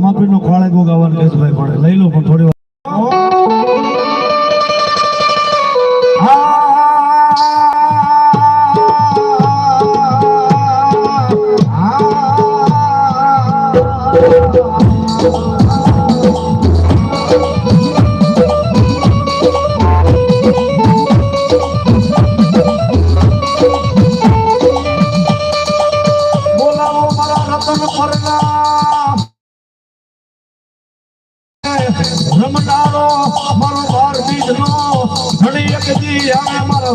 રામાપીર નો ખોળે બહુ ગાવાનું કેસ ભાઈ પડે લઈ લો પણ થોડી રમનારો ઘર બીજ નો ઘડી એક દી આવે મારા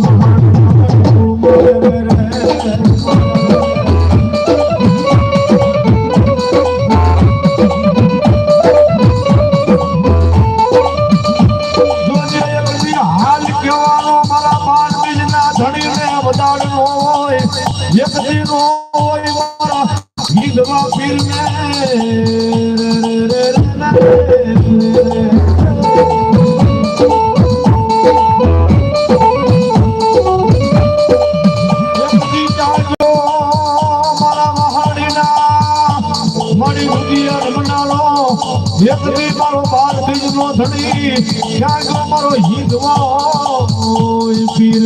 ધણી જાજો મારો હિંદવા પીર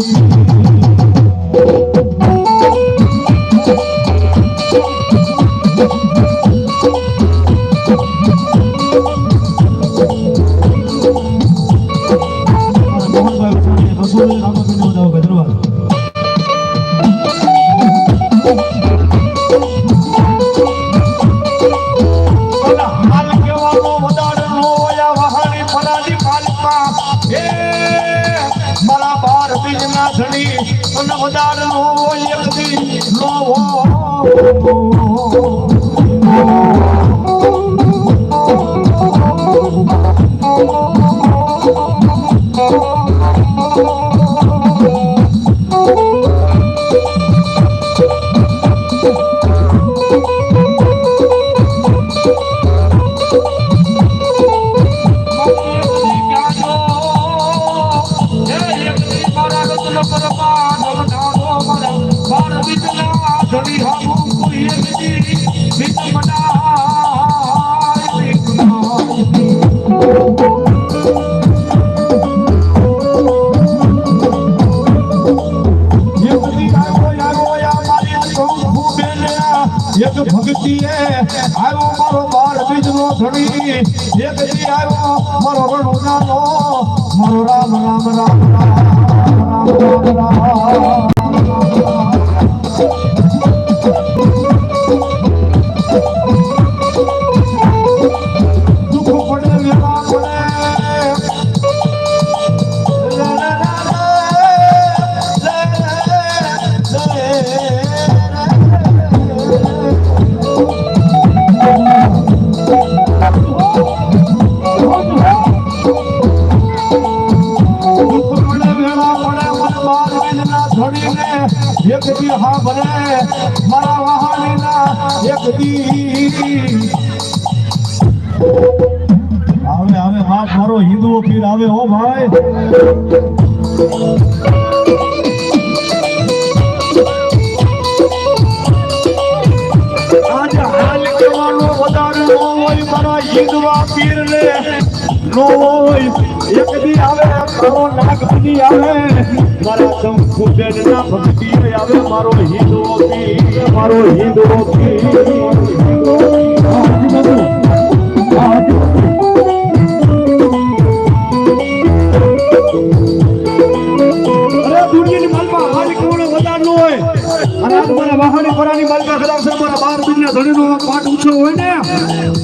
રણુનાનો મારો રામ રામ રામ રામ રામ રામ રામ ધણીને એક દી હા ભરે, મારા વહાણીના એક દી. આવે આવે બાપ મારો હિન્દુઓ પીર આવે હો ભાઈ. આજે હાલ કહેવાનો વધારે નો હોય મારા હિન્દવા પીર ને હોય, એક દી આવે નાગ બની આવે. મારા શંખુ બેન ના ભક્તિ આવે મારો હિન્દુઓ મારો આજ મારા વાહની પરાની માલકા ખરાબ છે, મારા બાર દુનિયા ધણીનો પાઠ ઊંચો હોય ને.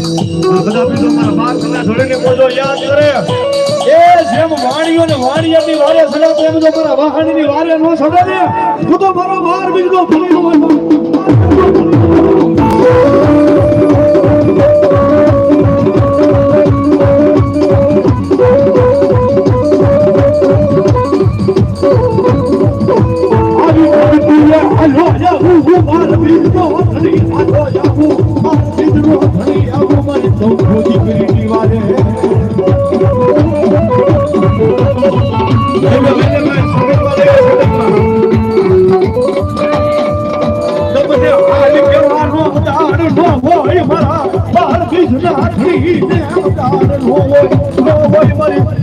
આ બધા બીજો મારા બાર બીજના ધણીને બોલો યાદ કરે. એ જેમ વાણીઓ ને વાણિયાની વારે સડા તેમ જો મારા વાહણીની વારે નો સડે ને હું તો મારો બાર ભૂલી ધણીનો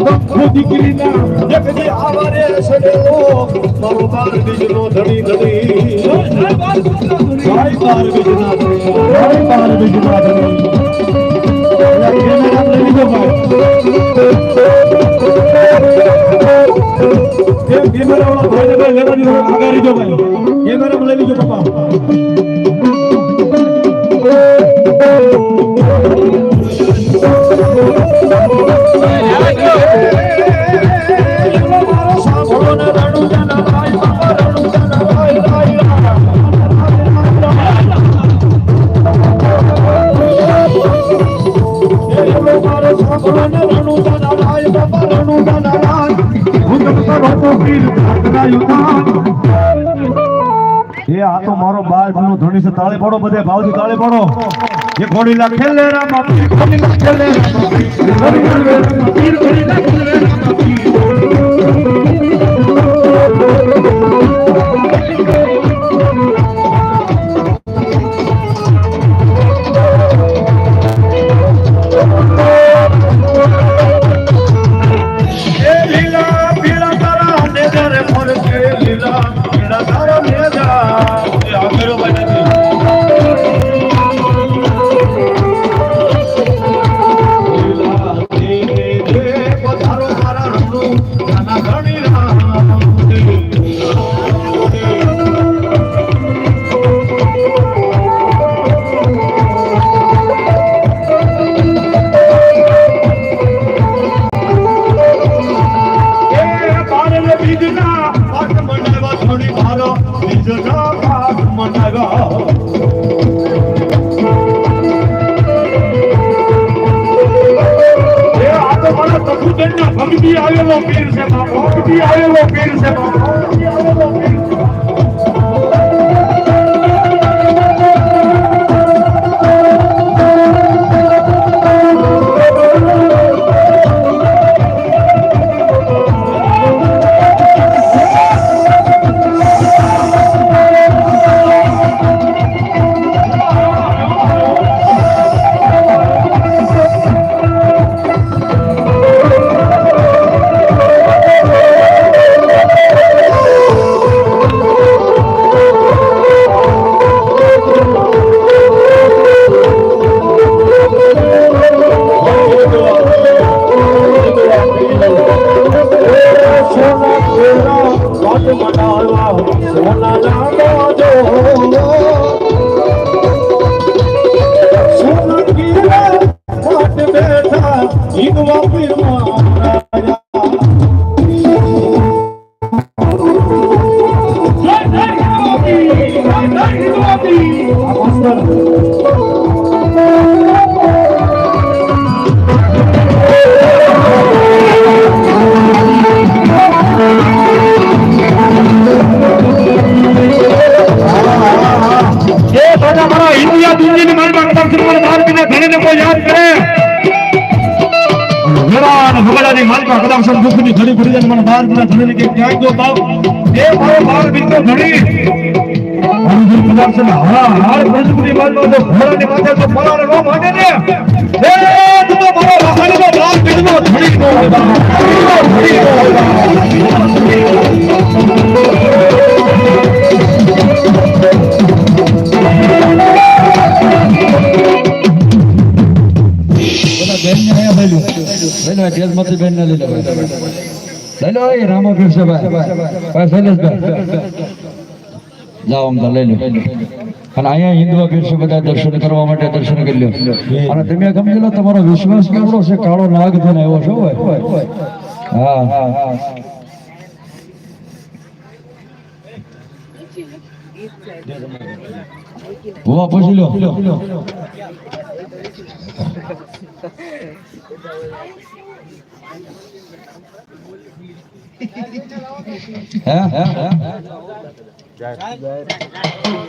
હોય દીકરીના એક આવારે સડેલો મારો બાર બીજનો ધણી ધણી. જય બાર બીજના ધણી. જય બાર બીજના ધણી એ એ આ તો મારો બાળ ધણી છે. તાળે પડો બધે ભાવથી તાળી પડો. એ ઘોડીલા ખેલે રામા પીર ઘોડીલા ખેલે રામા પીર ઘોડીલા ખેલે રામા પીર ઘોડીલા ખેલે રામા Olá, એ બધા મારા ઇન્ડિયા દુનિયાની મારી પાસે દર્શન મને બહાર પીને ઘણીને કોઈ યાદ કરે? વેરા અને ભગડાની માલિકા કદાચ દુઃખની ઘડી પડી જાય મને બહાર પીને ઘણીને કે ક્યાંય ગયો બાપ એ મારો બાર પીતો ઘડી. અનુભવ કદાચ ને હા હાર પ્રજ્ઞની માલનો જો ઘોડાની માથે તો પલાળે નો માંડે ને. એ, તું તો મારો વાહનનો બહાર પીધો ઘડી નો હોય બાપ. ઘડી નો હોય બાપ. જાઓ આમ તો લઈ લો અને અહીંયા હિન્દુ પીરસે દર્શન કરવા માટે દર્શન કરી લો અને તમે સમજી લો તમારો વિશ્વાસ કેવડો છે કાળો નાગ થઈને આવ્યો છો હોય હા હા હા ભુવા પૂછી લો.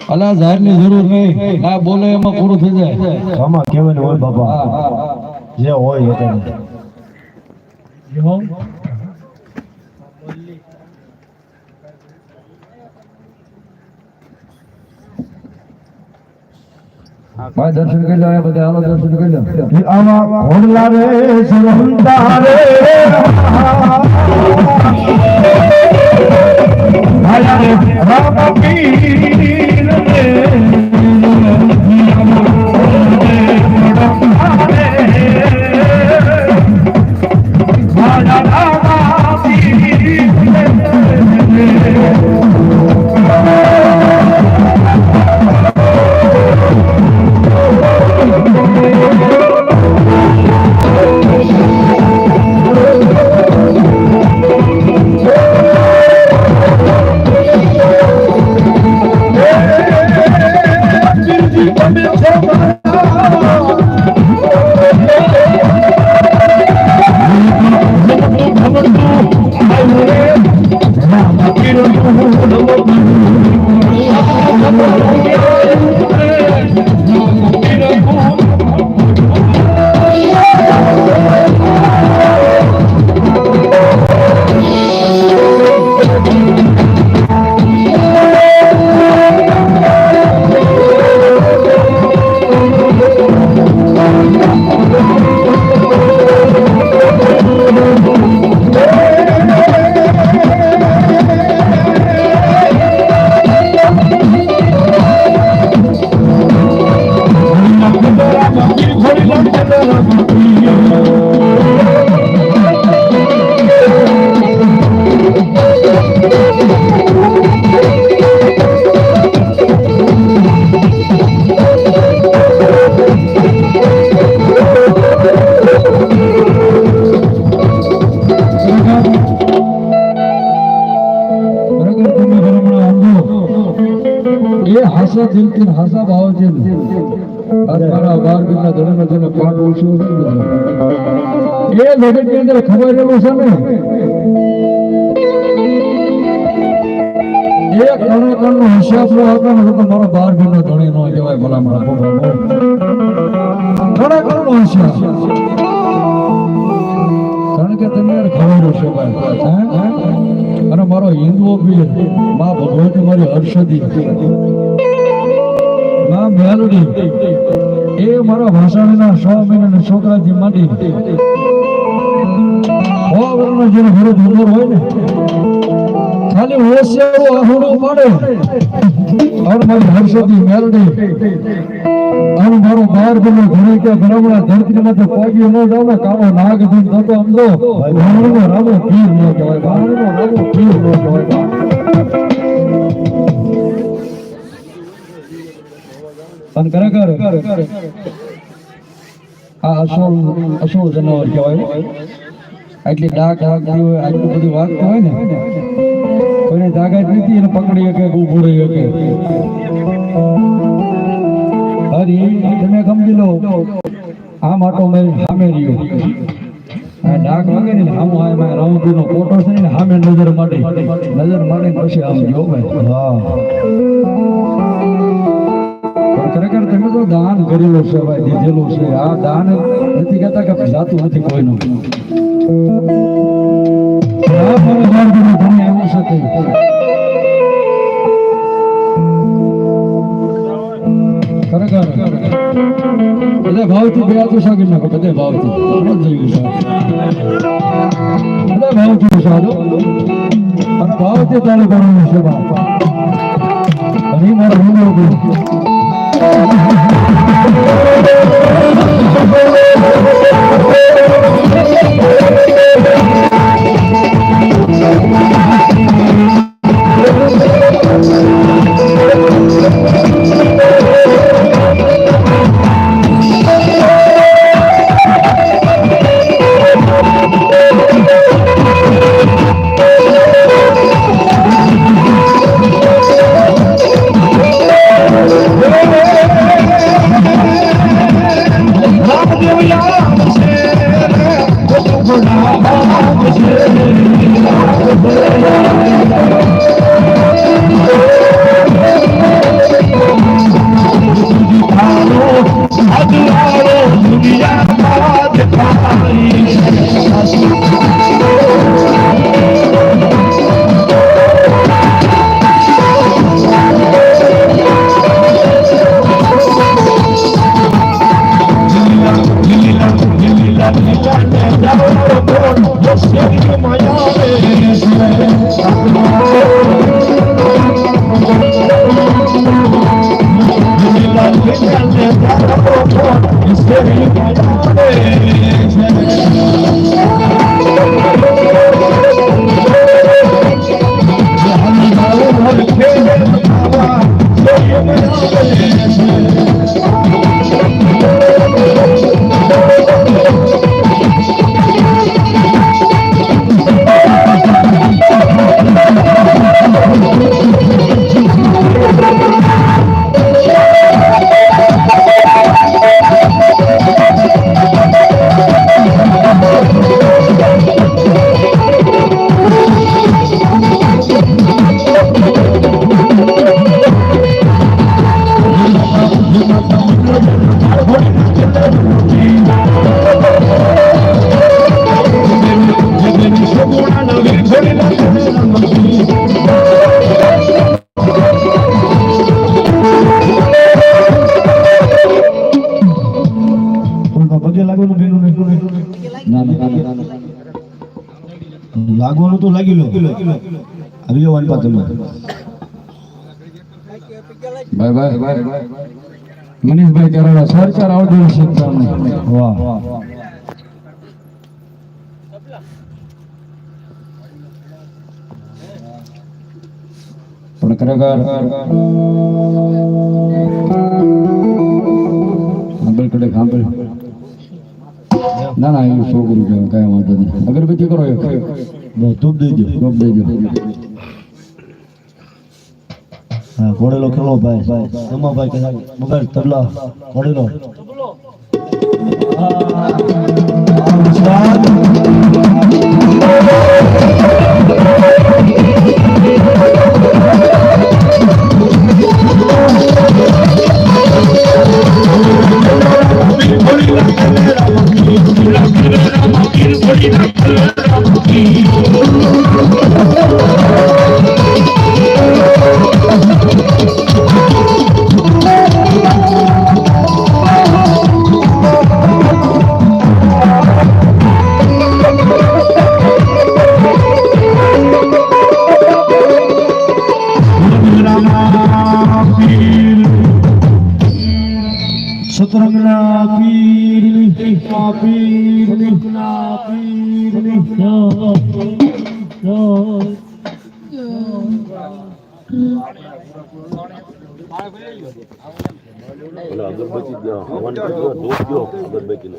અલા જાહેરની જરૂર નહીં. ના બોલે એમાં પૂરું થઈ જાય. આમાં કેવું હોય બાપા? હા, હા. જે હોય એ તમે ભાઈ દર્શન કરી લો અહીંયા બધા હાલો દર્શન કરી લો આવા ઘોડલા એ હાસા દિલથી હાસા ભાવથી ને મારા બાર બીજા પાઠ ઓછું છે એ જગતની અંદર ખબર છે ને? એક કણો હિસાબ નો હતો તો મારો બાર બીનો ધણી નો કહેવાય ભલા મારા કણો હિસાબ. કારણ કે યાર ખબર હશે ભાઈ? અને મારો હિન્દુઓ પીર મા ભગવતી મારી હર્ષદી. માં મેલડી. એ મારા ભાષાણીના સો મહિનાના છોકરાથી માંડી સો વર્ષનો જેનો ઘરે ઉંમર હોય ને, ખાલી હોશે એવું આહુડું પાડે. અને મારી હર્ષદી મેલડી. અને મારો બાર બનો ઘરે કે ભરમણા ધરતી માંથી પોગી ન જાવ ને કાળો નાગ ધૂમ થતો સમજો ભાવણીનો રામો પીર ન કહેવાય. ભાવણીનો રામો પીર ન કહેવાય. અને ખરેખર આ અસોલ અસોલ જનાવર કહેવાય આટલી ડાક વાગતી હોય, આટલું બધું વાગતું હોય ને, કોઈને તાકાત નથી, એને પકડી શકે, ઊભું રહી શકે. હરી, તમે સમજી લો આ માટો મેં સામે રહ્યો. ડાક વાગે ને, આમ આ એમાં રાઉન્ડ નો ફોટો છે ને સામે નજર માટે. નજર માટે પછી આમ જો ભાઈ હા. ખરેખર દાન કરેલું છે, ભાઈ, દીધેલું છે. આ દાન નથી કહેતા કે જાતું નથી કોઈનું. એવું છે તે. ખરેખર. બધા ભાવથી બે હાથો સાગી નાખો, બધા ભાવથી. ભાવ બધા ભાવથી સાધો. અને ભાવથી ચાલુ કરવાનું છે અને ઈ મારો હિન્દુ すごい! i'm Hey, લાગવાનું તો લાગી લો. આવી જવાનું પા તમે ભાઈ ભાઈ મનીષભાઈ કરાડા સર આવડું શીખતા વાહ. પણ ખરેખર સાંભળ કડે સાંભળ ના ના એવું છોકરું કહેવાય કાંઈ વાંધો નહીં અગરબત્તી કરો એક ધૂપ દેજો દઈ દો હા ઘોડેલો ખેલો ભાઈ તમા ભાઈ મગર તબલા ઘોડેલો સતરંગના